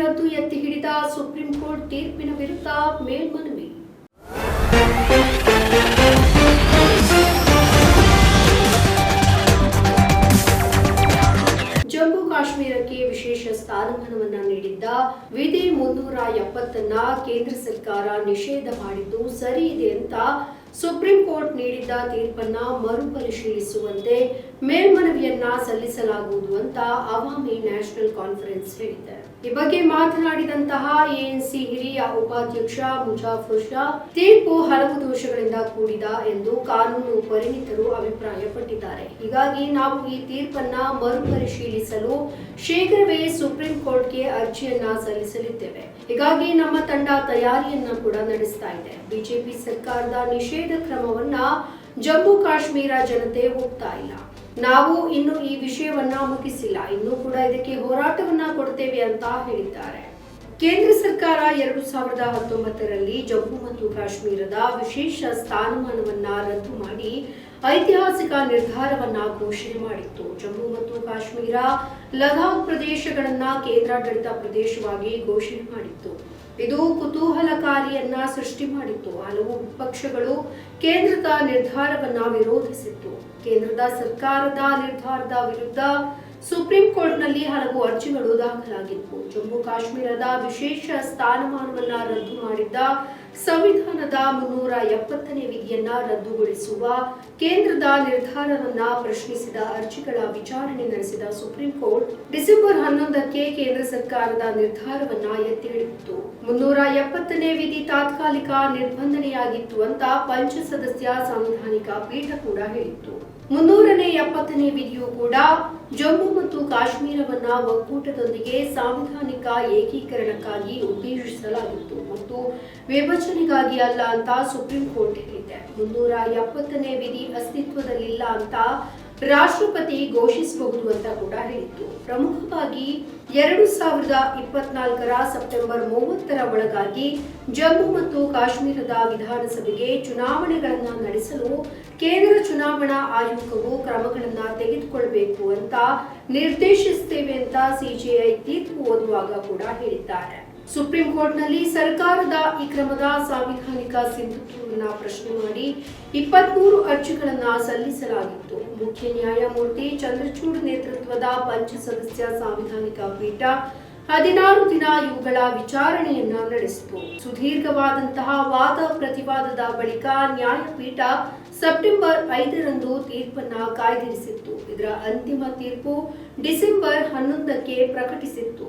ರದ್ದು ಎತ್ತಿ ಹಿಡಿದ ಸುಪ್ರೀಂ ಕೋರ್ಟ್ ತೀರ್ಪಿನ ವಿರುದ್ಧ ಮೇಲ್ಮನವಿ. ಜಮ್ಮು ಕಾಶ್ಮೀರಕ್ಕೆ ವಿಶೇಷ ಸ್ಥಾನಮಾನವನ್ನ ನೀಡಿದ್ದ ವಿಧಿ ಮುನ್ನೂರ ಎಪ್ಪತ್ತನ್ನ ಕೇಂದ್ರ ಸರ್ಕಾರ ನಿಷೇಧ ಮಾಡಿದ್ದು ಸರಿ ಇದೆ ಅಂತ ಸುಪ್ರೀಂ ಕೋರ್ಟ್ ನೀಡಿದ್ದ ತೀರ್ಪನ್ನ ಮರುಪರಿಶೀಲಿಸುವಂತೆ ಮೇಲ್ಮನವಿಯನ್ನ ಸಲ್ಲಿಸಲಾಗುವುದು ಅಂತ ಅವಾಮಿ ನ್ಯಾಷನಲ್ ಕಾನ್ಫರೆನ್ಸ್ ಹೇಳಿದೆ. ಈ ಬಗ್ಗೆ ಮಾತನಾಡಿದಂತಹ ಎಎನ್ಸಿ ಹಿರಿಯ ಉಪಾಧ್ಯಕ್ಷ ಮುಜಾಫರ್ ಶಾ, ತೀರ್ಪು ಹಲವು ದೋಷಗಳಿಂದ ಕೂಡಿದ ಎಂದು ಕಾನೂನು ಪರಿಣಿತರು ಅಭಿಪ್ರಾಯಪಟ್ಟಿದ್ದಾರೆ. ಹೀಗಾಗಿ ನಾವು ಈ ತೀರ್ಪನ್ನ ಮರುಪರಿಶೀಲಿಸಲು ಶೀಘ್ರವೇ ಸುಪ್ರೀಂ ಕೋರ್ಟ್ಗೆ ಅರ್ಜಿಯನ್ನ ಸಲ್ಲಿಸಲಿದ್ದೇವೆ. ಹೀಗಾಗಿ ನಮ್ಮ ತಂಡ ತಯಾರಿಯನ್ನ ಕೂಡ ನಡೆಸ್ತಾ ಇದೆ. ಬಿಜೆಪಿ ಸರ್ಕಾರದ ನಿಷೇಧ ಕ್ರಮವನ್ನ ಜಮ್ಮು ಕಾಶ್ಮೀರ ಜನತೆ ಒಪ್ತಾ ಇಲ್ಲ. ನಾವು ಇನ್ನು ಈ ವಿಷಯವನ್ನ ಮುಗಿಸಿಲ್ಲ. ಇನ್ನೂ ಕೂಡ ಇದಕ್ಕೆ ಹೋರಾಟವನ್ನ ಕೊಡ್ತೇವೆ ಅಂತ ಹೇಳಿದ್ದಾರೆ. ಕೇಂದ್ರ ಸರ್ಕಾರ ಎರಡು ಸಾವಿರದ ಹತ್ತೊಂಬತ್ತರಲ್ಲಿ ಜಮ್ಮು ಮತ್ತು ಕಾಶ್ಮೀರದ ವಿಶೇಷ ಸ್ಥಾನಮಾನವನ್ನ ರದ್ದು ಮಾಡಿ ಐತಿಹಾಸಿಕ ನಿರ್ಧಾರವನ್ನ ಘೋಷಣೆ ಮಾಡಿತ್ತು. ಜಮ್ಮು ಮತ್ತು ಕಾಶ್ಮೀರ ಲದಾಖ್ ಪ್ರದೇಶಗಳನ್ನ ಕೇಂದ್ರಾಡಳಿತ ಪ್ರದೇಶವಾಗಿ ಘೋಷಣೆ ಮಾಡಿತ್ತು. ಇದು ಕುತೂಹಲಕಾರಿಯನ್ನ ಸೃಷ್ಟಿ ಮಾಡಿತ್ತು. ಹಲವು ವಿಪಕ್ಷಗಳು ಕೇಂದ್ರದ ನಿರ್ಧಾರವನ್ನ ವಿರೋಧಿಸಿತ್ತು. ಕೇಂದ್ರದ ಸರ್ಕಾರದ ನಿರ್ಧಾರದ ವಿರುದ್ಧ ಸುಪ್ರೀಂ ಕೋರ್ಟ್ನಲ್ಲಿ ಹಲವು ಅರ್ಜಿಗಳು ದಾಖಲಾಗಿದ್ವು. ಜಮ್ಮು ಕಾಶ್ಮೀರದ ವಿಶೇಷ ಸ್ಥಾನಮಾನವನ್ನ ರದ್ದು ಮಾಡಿದ್ದ ಸಂವಿಧಾನದ ಮುನ್ನೂರ ಎಪ್ಪತ್ತನೇ ವಿಧಿಯನ್ನ ರದ್ದುಗೊಳಿಸುವ ಕೇಂದ್ರದ ನಿರ್ಧಾರವನ್ನ ಪ್ರಶ್ನಿಸಿದ ಅರ್ಜಿಗಳ ವಿಚಾರಣೆ ನಡೆಸಿದ ಸುಪ್ರೀಂ ಕೋರ್ಟ್ ಡಿಸೆಂಬರ್ ಹನ್ನೊಂದಕ್ಕೆ ಕೇಂದ್ರ ಸರ್ಕಾರದ ನಿರ್ಧಾರವನ್ನ ಎತ್ತಿ ಹಿಡಿದಿತ್ತು ಮುನ್ನೂರ ಎಪ್ಪತ್ತನೇ ವಿಧಿ ತಾತ್ಕಾಲಿಕ ನಿರ್ಬಂಧನೆಯಾಗಿತ್ತು ಅಂತ ಪಂಚ ಸದಸ್ಯ ಸಾಂವಿಧಾನಿಕ ಪೀಠ ಕೂಡ ಹೇಳಿತ್ತು. ಮುನ್ನೂರನೇ ಎಪ್ಪತ್ತನೇ ವಿಧಿಯು ಕೂಡ ಜಮ್ಮು ಮತ್ತು ಕಾಶ್ಮೀರವನ್ನ ಒಕ್ಕೂಟದೊಂದಿಗೆ ಸಾಂವಿಧಾನಿಕ ಏಕೀಕರಣಕ್ಕಾಗಿ ಮತ್ತು ವಿಭಜನೆಗಾಗಿ ಅಲ್ಲ ಅಂತ ಸುಪ್ರೀಂ ಕೋರ್ಟ್ ಹೇಳಿದೆ. ಮುನ್ನೂರ ಎಪ್ಪತ್ತನೇ ವಿಧಿ ಅಸ್ತಿತ್ವದಲ್ಲಿಲ್ಲ ಅಂತ ರಾಷ್ಟ್ರಪತಿ ಘೋಷಿಸಬಹುದು ಅಂತ ಕೂಡ ಹೇಳಿತ್ತು. ಪ್ರಮುಖವಾಗಿ ಎರಡು ಸಾವಿರದ ಇಪ್ಪತ್ನಾಲ್ಕರ ಸೆಪ್ಟೆಂಬರ್ ಮೂವತ್ತರ ಒಳಗಾಗಿ ಜಮ್ಮು ಮತ್ತು ಕಾಶ್ಮೀರದ ವಿಧಾನಸಭೆಗೆ ಚುನಾವಣೆಗಳನ್ನು ನಡೆಸಲು ಕೇಂದ್ರ ಚುನಾವಣಾ ಆಯೋಗವು ಕ್ರಮಗಳನ್ನು ತೆಗೆದುಕೊಳ್ಳಬೇಕು ಅಂತ ನಿರ್ದೇಶಿಸುತ್ತೇವೆ ಅಂತ ಸಿಜಿಐ ತೀರ್ಪು ಓದುವಾಗ ಕೂಡ ಹೇಳಿದ್ದಾರೆ. ಸುಪ್ರೀಂ ಕೋರ್ಟ್ನಲ್ಲಿ ಸರ್ಕಾರದ ಈ ಕ್ರಮದ ಸಾಂವಿಧಾನಿಕ ಸಿಂಧುತ್ವವನ್ನು ಪ್ರಶ್ನೆ ಮಾಡಿ ಇಪ್ಪತ್ಮೂರು ಅರ್ಜಿಗಳನ್ನು ಸಲ್ಲಿಸಲಾಗಿತ್ತು. ಮುಖ್ಯ ನ್ಯಾಯಮೂರ್ತಿ ಚಂದ್ರಚೂಡ್ ನೇತೃತ್ವದ ಪಂಚ ಸದಸ್ಯ ಸಾಂವಿಧಾನಿಕ ಪೀಠ ಹದಿನಾರು ದಿನ ಇವುಗಳ ವಿಚಾರಣೆಯನ್ನ ನಡೆಸಿತು. ಸುದೀರ್ಘವಾದಂತಹ ವಾದ ಪ್ರತಿವಾದದ ಬಳಿಕ ನ್ಯಾಯಪೀಠ ಸೆಪ್ಟೆಂಬರ್ ಐದರಂದು ತೀರ್ಪನ್ನ ಕಾಯ್ದಿರಿಸಿತ್ತು. ಇದರ ಅಂತಿಮ ತೀರ್ಪು ಡಿಸೆಂಬರ್ ಹನ್ನೊಂದಕ್ಕೆ ಪ್ರಕಟಿಸಿತ್ತು.